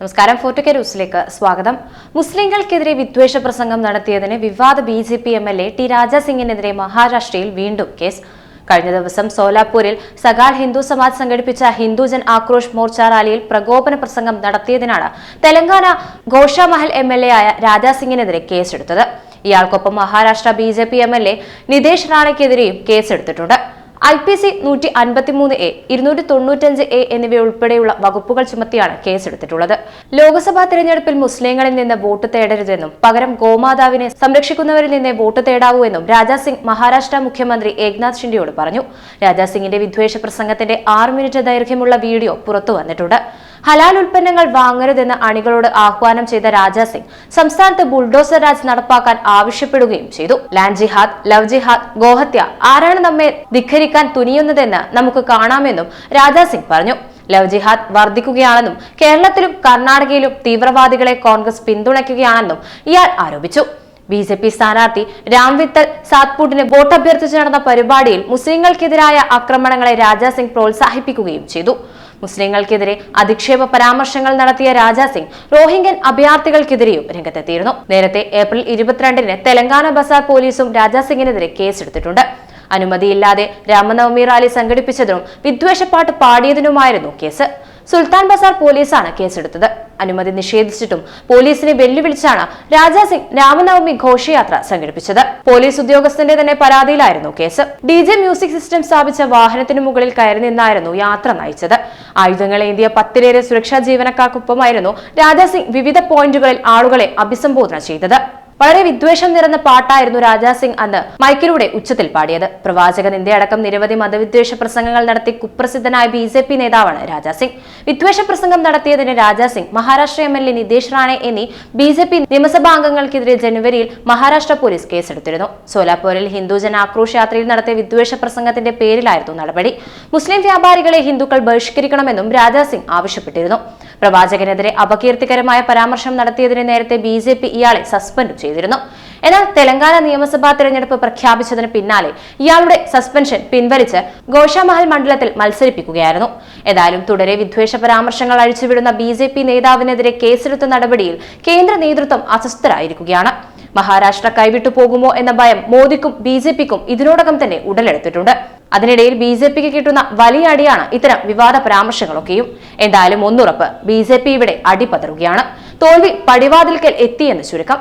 നമസ്കാരം. ഫോർട്ടുക്കെ ന്യൂസിലേക്ക് സ്വാഗതം. മുസ്ലിങ്ങൾക്കെതിരെ വിദ്വേഷ പ്രസംഗം നടത്തിയതിന് വിവാദ B J P M L A T Raja സിംഗിനെതിരെ മഹാരാഷ്ട്രയിൽ വീണ്ടും കേസ്. കഴിഞ്ഞ ദിവസം സോലാപൂരിൽ സകാൾ ഹിന്ദു സമാജ് സംഘടിപ്പിച്ച ഹിന്ദുജൻ ആക്രോഷ് മോർച്ച റാലിയിൽ പ്രകോപന പ്രസംഗം നടത്തിയതിനാണ് Telangana Goshamahal M L A ആയ രാജാസിംഗിനെതിരെ കേസെടുത്തത്. ഇയാൾക്കൊപ്പം Maharashtra B J P M L A Nitesh റാണയ്ക്കെതിരെയും കേസെടുത്തിട്ടുണ്ട്. ഐ പി സി നൂറ്റി അൻപത്തിമൂന്ന് എ ഇരുന്നൂറ്റി തൊണ്ണൂറ്റഞ്ച് എ എന്നിവയുൾപ്പെടെയുള്ള വകുപ്പുകൾ ചുമത്തിയാണ് കേസെടുത്തിട്ടുള്ളത്. ലോക്സഭാ തെരഞ്ഞെടുപ്പിൽ മുസ്ലിങ്ങളിൽ നിന്ന് വോട്ട് തേടരുതെന്നും പകരം ഗോമാതാവിനെ സംരക്ഷിക്കുന്നവരിൽ നിന്ന് വോട്ട് തേടാവൂ എന്നും രാജാസിംഗ് മഹാരാഷ്ട്ര മുഖ്യമന്ത്രി ഏക്നാഥ് ഷിൻഡെയോട് പറഞ്ഞു. രാജാസിംഗിന്റെ വിദ്വേഷ പ്രസംഗത്തിന്റെ ആറ് മിനിറ്റ് ദൈർഘ്യമുള്ള വീഡിയോ പുറത്തു വന്നിട്ടുണ്ട്. ഹലാൽ ഉൽപ്പന്നങ്ങൾ വാങ്ങരുതെന്ന് അണികളോട് ആഹ്വാനം ചെയ്ത രാജാ സിംഗ് സംസ്ഥാനത്ത് ബുൾഡോസർ രാജ് നടപ്പാക്കാൻ ആവശ്യപ്പെടുകയും ചെയ്തു. ലാൻഡ് ജിഹാദ് ലവ് ജിഹാദ് ഗോഹത്യ ആരാണ് നമ്മെ ധിഖരിക്കാൻ തുനിയുന്നതെന്ന് നമുക്ക് കാണാമെന്നും രാജാ സിംഗ് പറഞ്ഞു. ലവ് ജിഹാദ് വർദ്ധിക്കുകയാണെന്നും കേരളത്തിലും കർണാടകയിലും തീവ്രവാദികളെ കോൺഗ്രസ് പിന്തുണയ്ക്കുകയാണെന്നും ഇയാൾ ആരോപിച്ചു. ബി ജെ പി സ്ഥാനാർത്ഥി രാംവിത്തൽ സാത്പൂട്ടിന് വോട്ട് അഭ്യർത്ഥിച്ച് നടന്ന പരിപാടിയിൽ മുസ്ലിങ്ങൾക്കെതിരായ ആക്രമണങ്ങളെ രാജാ സിംഗ് പ്രോത്സാഹിപ്പിക്കുകയും ചെയ്തു. മുസ്ലിങ്ങൾക്കെതിരെ അധിക്ഷേപ പരാമർശങ്ങൾ നടത്തിയ രാജാസിംഗ് റോഹിംഗ്യൻ അഭയാർത്ഥികൾക്കെതിരെയും രംഗത്തെത്തിയിരുന്നു. നേരത്തെ ഏപ്രിൽ ഇരുപത്തിരണ്ടിന് തെലങ്കാന ബസാർ പോലീസും രാജാസിംഗിനെതിരെ കേസെടുത്തിട്ടുണ്ട്. അനുമതിയില്ലാതെ രാമനവമി റാലി സംഘടിപ്പിച്ചതിനും വിദ്വേഷപ്പാട്ട് പാടിയതിനുമായിരുന്നു കേസ്. സുൽത്താൻ ബസാർ പോലീസാണ് കേസെടുത്തത്. അനുമതി നിഷേധിച്ചിട്ടും പോലീസിനെ വെല്ലുവിളിച്ചാണ് രാജാസിംഗ് രാമനവമി ഘോഷയാത്ര സംഘടിപ്പിച്ചത്. പോലീസ് ഉദ്യോഗസ്ഥന്റെ തന്നെ പരാതിയിലായിരുന്നു കേസ്. ഡി ജെ മ്യൂസിക് സിസ്റ്റം സ്ഥാപിച്ച വാഹനത്തിന് മുകളിൽ കയറി നിന്നായിരുന്നു യാത്ര നയിച്ചത്. ആയുധങ്ങൾ ഏന്തിയ പത്തിലേറെ സുരക്ഷാ ജീവനക്കാർക്കൊപ്പമായിരുന്നു രാജാസിംഗ് വിവിധ പോയിന്റുകളിൽ ആളുകളെ അഭിസംബോധന ചെയ്തത്. വളരെ വിദ്വേഷം നിറഞ്ഞ പാട്ടായിരുന്നു രാജാസിംഗ് അന്ന് മൈക്കിലൂടെ ഉച്ചത്തിൽ പാടിയത്. പ്രവാചക നിന്ദയടക്കം നിരവധി മതവിദ്വേഷ പ്രസംഗങ്ങൾ നടത്തി കുപ്രസിദ്ധനായ ബി ജെ പി നേതാവാണ് രാജാസിംഗ് വിദ്വേഷ പ്രസംഗം നടത്തിയതിന് Raja Singh Maharashtra M L A Nitesh Rane എന്നീ ബി ജെ പി നിയമസഭാ അംഗങ്ങൾക്കെതിരെ ജനുവരിയിൽ മഹാരാഷ്ട്ര പോലീസ് കേസെടുത്തിരുന്നു. സോലാപൂരിൽ ഹിന്ദുജന ആക്രോശ് യാത്രയിൽ നടത്തിയ വിദ്വേഷ പ്രസംഗത്തിന്റെ പേരിലായിരുന്നു നടപടി. മുസ്ലിം വ്യാപാരികളെ ഹിന്ദുക്കൾ ബഹിഷ്കരിക്കണമെന്നും രാജാസിംഗ് ആവശ്യപ്പെട്ടിരുന്നു. പ്രവാചകനെതിരെ അപകീർത്തികരമായ പരാമർശം നടത്തിയതിന് നേരത്തെ ബി ജെ പി ഇയാളെ സസ്പെൻഡ് ചെയ്തിരുന്നു. എന്നാൽ തെലങ്കാന നിയമസഭാ തെരഞ്ഞെടുപ്പ് പ്രഖ്യാപിച്ചതിന് പിന്നാലെ ഇയാളുടെ സസ്പെൻഷൻ പിൻവലിച്ച് ഗോഷാമഹൽ മണ്ഡലത്തിൽ മത്സരിപ്പിക്കുകയായിരുന്നു. ഏതായാലും തുടരെ വിദ്വേഷ പരാമർശങ്ങൾ അഴിച്ചുവിടുന്ന ബി ജെ പി നേതാവിനെതിരെ കേസെടുത്ത നടപടിയിൽ കേന്ദ്ര നേതൃത്വം അസ്വസ്ഥരായിരിക്കുകയാണ്. മഹാരാഷ്ട്ര കൈവിട്ടു പോകുമോ എന്ന ഭയം മോദിക്കും ബി ജെ പിക്കും ഇതിനോടകം തന്നെ ഉടലെടുത്തിട്ടുണ്ട്. അതിനിടയിൽ ബി ജെ പിക്ക് കിട്ടുന്ന വലിയ അടിയാണ് ഇത്തരം വിവാദ പരാമർശങ്ങളൊക്കെയും. എന്തായാലും ഒന്നുറപ്പ് ബി ജെ പി ഇവിടെ അടിപതറുകയാണ്. തോൽവി പടിവാതിൽക്കൽ എത്തിയെന്ന് ചുരുക്കം.